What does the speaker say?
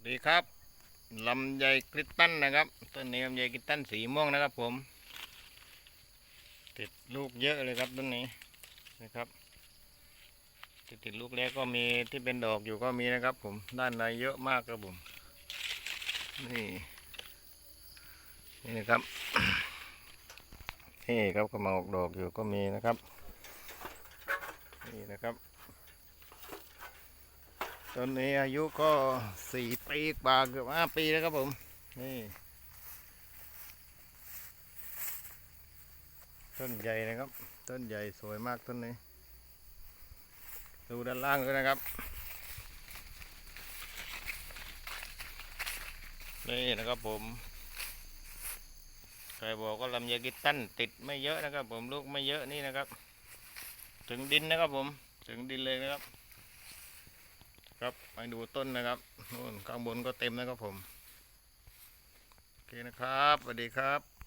สวัสดีครับลำไยคริสตันนะครับต้นนี้ลำไยคริสตันสีม่วงนะครับ ผม ติดลูกเยอะเลยครับต้นนี้นะครับที่ติดลูกแรกก็มีที่เป็นดอกอยู่ก็มีนะครับ ผมด้านในเยอะมากครับผมนี่นี่นะครับนี่ครับกำลังออกดอกอยู่ก็มีนะครับ นี่นะครับ ต้นนี้อายุก็สี่ปีกว่าเกือบห้าปีแล้วครับผม นี่ ต้นใหญ่นะครับ ต้นใหญ่สวยมากต้นนี้ ดูด้านล่างด้วยนะครับ นี่นะครับผม ใครบอกว่าลำไยกิตตันติดไม่เยอะนะครับ ผมลูกไม่เยอะนี่นะครับ ถึงดินนะครับผม ถึงดินเลยนะครับ ครับไปดูต้นนะครับนู่นข้างบนก็เต็มนะครับผม โอเคนะครับสวัสดีครับ